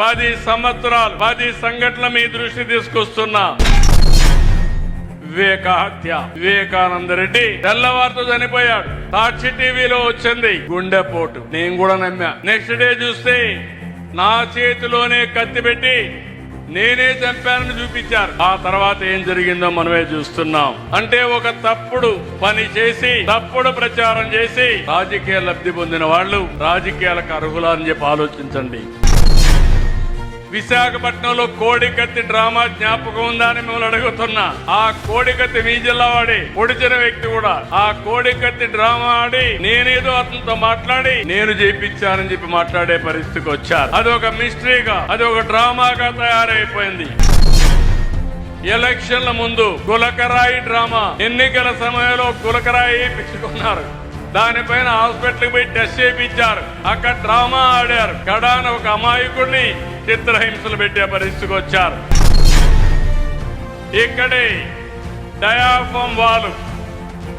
పది సంవత్సరాలు పది సంఘటనల మీ దృష్టి తీసుకొస్తున్నా. వివేక హత్య వివేకానంద రెడ్డి తెల్లవారితో చనిపోయాడు. సాక్షి టీవీలో వచ్చింది. గుండెపోటు. నేను కూడా నమ్మా. నెక్స్ట్ డే చూస్తే నా చేతిలోనే కత్తి పెట్టి నేనే చంపానని చూపించారు. ఆ తర్వాత ఏం జరిగిందో మనమే చూస్తున్నాం. అంటే ఒక తప్పుడు పని చేసి తప్పుడు ప్రచారం చేసి రాజకీయ లబ్ధి పొందిన వాళ్ళు రాజకీయాలకు అర్హులా అని చెప్పి ఆలోచించండి. విశాఖపట్నంలో కోడికత్తి డ్రామా జ్ఞాపకం ఉందా అని మిమ్మల్ని అడుగుతున్నా. ఆ కోడికత్తి మీ జిల్లా వాడి పొడిచిన వ్యక్తి కూడా. ఆ కోడికత్తి డ్రామా ఆడి నేనేదో అతనితో మాట్లాడి నేను చేయించానని చెప్పి మాట్లాడే పరిస్థితికి వచ్చారు. అది ఒక మిస్టరీగా అది ఒక డ్రామాగా తయారైపోయింది. ఎలక్షన్ల ముందు గులకరాయి డ్రామా. ఎన్నికల సమయంలో గులకరాయి పిచ్చుకున్నారు దానిపైన హాస్పిటల్కి పోయి టెస్ట్ చేయించారు. అక్కడ డ్రామా ఆడారు. కడాన ఒక అమాయకుడిని చిత్రహింసలు పెట్టే పరిస్థితికి వచ్చారు. ఇక్కడే డయాఫామ్ వాళ్ళు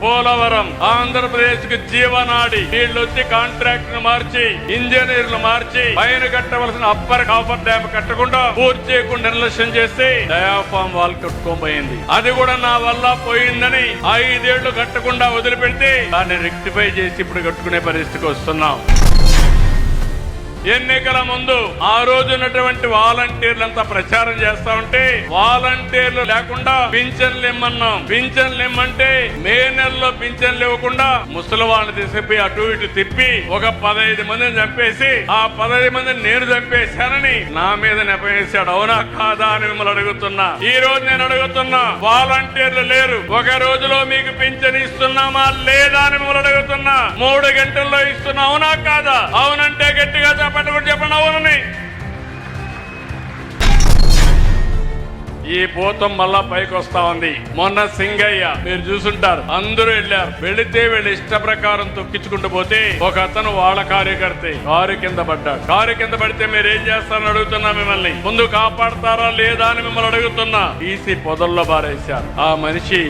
పోలవరం ఆంధ్రప్రదేశ్కు జీవనాడి వీళ్ళు వచ్చి కాంట్రాక్ట్ను మార్చి ఇంజనీర్లు మార్చి పైన కట్టవలసిన అప్పర్ కాపర్ డ్యామ్ కట్టకుండా పూర్తి చేయకుండా నిర్లక్ష్యం చేస్తే డయాఫామ్ వాల్ కట్టుకోబోయింది. అది కూడా నా వల్ల పోయిందని ఐదేళ్ళు కట్టకుండా వదిలిపెడితే దాన్ని రెక్టిఫై చేసి ఇప్పుడు కట్టుకునే పరిస్థితికి వస్తున్నాం. ఎన్నికల ముందు ఆ రోజు ఉన్నటువంటి వాలంటీర్లు అంతా ప్రచారం చేస్తా ఉంటే వాలంటీర్లు లేకుండా పింఛన్లు ఇమ్మన్నాం పింఛన్లు ఇమ్మంటే మే నెలలో పింఛన్లు ఇవ్వకుండా ముసలి వాళ్ళని తీసుకుపోయి అటు ఇటు తిప్పి ఒక పదహైదు మందిని చంపేసి ఆ పదహైదు మందిని నేను చంపేశానని నా మీద నెపేశాడు అవునా కాదా అని మిమ్మల్ని అడుగుతున్నా. ఈ రోజు నేను అడుగుతున్నా వాలంటీర్లు లేరు. ఒక రోజులో మీకు పింఛన్ ఇస్తున్నామా లేదా అని మిమ్మల్ని అడుగుతున్నా. మూడు గంటల్లో ఇస్తున్నా. అవునా కాదా? అవునంటే చెప్పండి కూడా చెప్పండి అవునని ఈ భూతం మళ్ళా పైకి వస్తా ఉంది. మొన్న సింగయ్య మీరు చూసుంటారు అందరూ వెళ్ళారు. వెళితే వీళ్ళు ఇష్ట ప్రకారం తొక్కించుకుంటూ పోతే ఒక అతను వాళ్ళ కార్యకర్త కారు కింద పడ్డాడు. కారు కింద పడితే మీరు ఏం చేస్తారని అడుగుతున్నా మిమ్మల్ని. ముందు కాపాడతారా లేదా అని మిమ్మల్ని అడుగుతున్నా. ఈసీ పొదల్లో బారేశారు ఆ మనిషి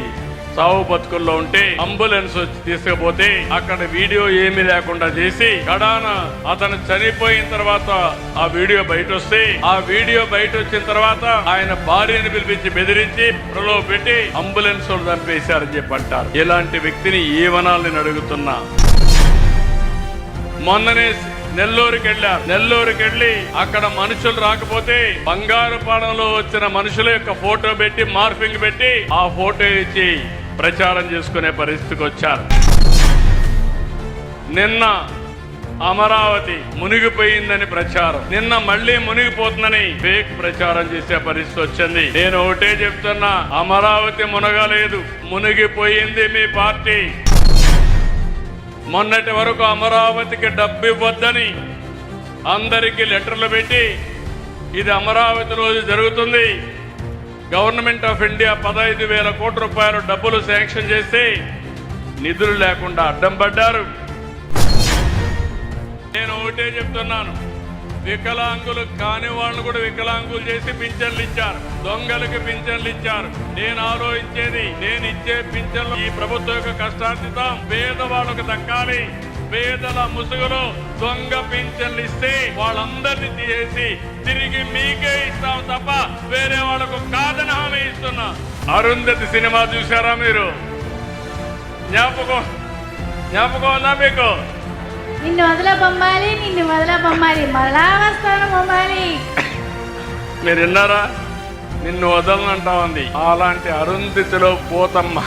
సావు బతుకుల్లో ఉంటే అంబులెన్స్ వచ్చి తీసుకుపోతే అక్కడ వీడియో ఏమీ లేకుండా చేసి కడాన అతను చనిపోయిన తర్వాత ఆ వీడియో బయట వస్తే ఆ వీడియో బయట వచ్చిన తర్వాత ఆయన భార్యని పిలిపించి బెదిరించి ప్రలో పెట్టి అంబులెన్స్ చంపేశారని చెప్పి అంటారు. ఇలాంటి వ్యక్తిని ఏమనాలని అడుగుతున్నా? మొన్ననే నెల్లూరుకి వెళ్ళారు. నెల్లూరుకి వెళ్ళి అక్కడ మనుషులు రాకపోతే బంగారు పాడంలో వచ్చిన మనుషుల యొక్క ఫోటో పెట్టి మార్పింగ్ పెట్టి ఆ ఫోటో ఇచ్చి ప్రచారం చేసుకునే పరిస్థితికి వచ్చారు. నిన్న అమరావతి మునిగిపోయిందని ప్రచారం. నిన్న మళ్ళీ మునిగిపోతుందని ఫేక్ ప్రచారం చేసే పరిస్థితి వచ్చింది. నేను ఒకటే చెప్తున్నా అమరావతి మునగలేదు మునిగిపోయింది మీ పార్టీ. మొన్నటి వరకు అమరావతికి డబ్బు ఇవ్వద్దని అందరికీ లెటర్లు పెట్టి ఇది అమరావతి రోజు జరుగుతుంది. గవర్నమెంట్ ఆఫ్ ఇండియా పదహైదు వేల కోట్ల రూపాయలు డబ్బులు శాంక్షన్ చేస్తే నిధులు లేకుండా అడ్డం పడ్డారు. నేను ఒకటే చెప్తున్నాను. వికలాంగులు కాని వాళ్ళను కూడా వికలాంగులు చేసి పింఛన్లు ఇచ్చారు. దొంగలకు పింఛన్లు ఇచ్చారు. నేను ఆలోచించేది నేను ఇచ్చే పింఛన్లు ఈ ప్రభుత్వం యొక్క కష్టార్జితం. పేదవాళ్ళకు దక్కాలి. పేదల ముసుగులో దొంగ పింఛన్లు ఇస్తే వాళ్ళందరినీ తీసేసి తిరిగి మీకే ఇస్తాం తప్ప వేరే వాళ్ళకు కాదని హామీ ఇస్తున్నా. అరుంధతి సినిమా చూసారా మీరు? జ్ఞాపకం? జ్ఞాపకం ఉందా మీకు? నిన్ను వదల బొమ్మాలి నిన్ను వదల బొమ్మాలి మళ్ళా వస్తాను బొమ్మాలి. మీరు విన్నారా? నిన్ను వదలనంటా ఉంది. అలాంటి అరుంధతిలో పోతమ్మ.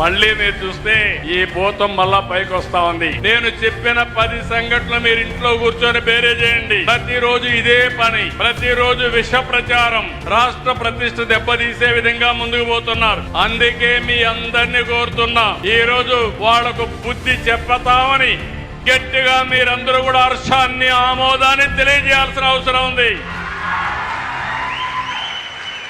మళ్ళీ మీరు చూస్తే ఈ భూతం మళ్ళా పైకి వస్తా ఉంది. నేను చెప్పిన పది సంఘటనలు మీరు ఇంట్లో కూర్చొని బేరే చేయండి. ప్రతిరోజు ఇదే పని. ప్రతిరోజు విష ప్రచారం. రాష్ట్ర ప్రతిష్ట దెబ్బతీసే విధంగా ముందుకు పోతున్నారు. అందుకే మీ అందరినీ కోరుతున్నా ఈ రోజు వాళ్ళకు బుద్ధి చెప్పతామని గట్టిగా మీరందరూ కూడా హర్షాన్ని ఆమోదాన్ని తెలియజేయాల్సిన అవసరం ఉంది.